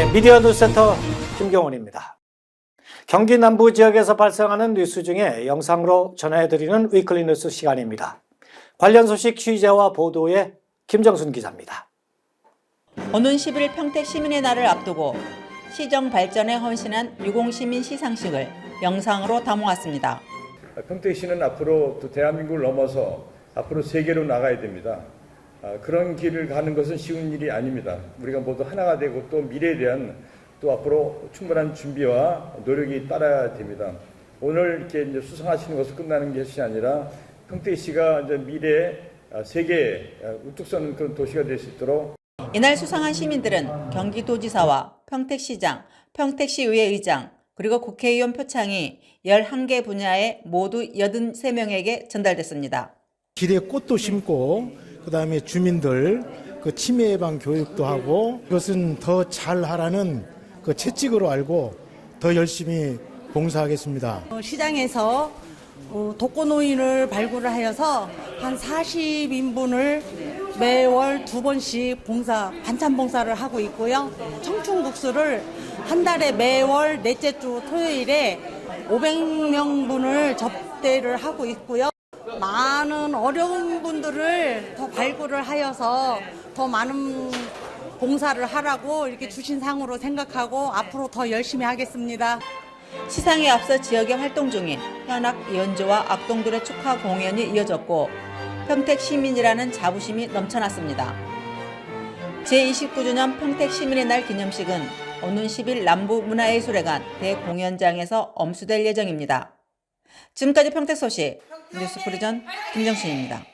네, 미디어 뉴스센터 김경원입니다. 경기 남부 지역에서 발생하는 뉴스 중에 영상으로 전해드리는 위클리 뉴스 시간입니다. 관련 소식 취재와 보도에 김정순 기자입니다. 오는 10일 평택 시민의 날을 앞두고 시정 발전에 헌신한 유공시민 시상식을 영상으로 담아왔습니다. 평택시는 앞으로 또 대한민국을 넘어서 앞으로 세계로 나가야 됩니다. 아, 그런 길을 가는 것은 쉬운 일이 아닙니다. 우리가 모두 하나가 되고 또 미래에 대한 또 앞으로 충분한 준비와 노력이 따라야 됩니다. 오늘 이렇게 이제 수상하시는 것은 끝나는 것이 아니라 평택 시가 이제 미래 아, 세계에 아, 우뚝 서는 그런 도시가 될 수 있도록 이날 수상한 시민들은 경기도지사와 평택시장, 평택시의회 의장, 그리고 국회의원 표창이 11개 분야에 모두 83명에게 전달됐습니다. 길에 꽃도 심고 그다음에 주민들 그 치매 예방 교육도 하고 이것은 더 잘하라는 그 채찍으로 알고 더 열심히 봉사하겠습니다. 어, 시장에서 어, 독거노인을 발굴을 하여서 한 40인분을 매월 두 번씩 봉사, 반찬 봉사를 하고 있고요. 청춘국수를 한 달에 매월 넷째 주 토요일에 500명분을 접대를 하고 있고요. 많은 어려운 분들을 더 발굴을 하여서 더 많은 봉사를 하라고 이렇게 주신 상으로 생각하고 앞으로 더 열심히 하겠습니다. 시상에 앞서 지역에 활동 중인 현악 연주와 악동들의 축하 공연이 이어졌고 평택 시민이라는 자부심이 넘쳐났습니다. 제29주년 평택 시민의 날 기념식은 오는 10일 남부문화예술회관 대공연장에서 엄수될 예정입니다. 지금까지 평택 소식 뉴스 프리전 김정순입니다.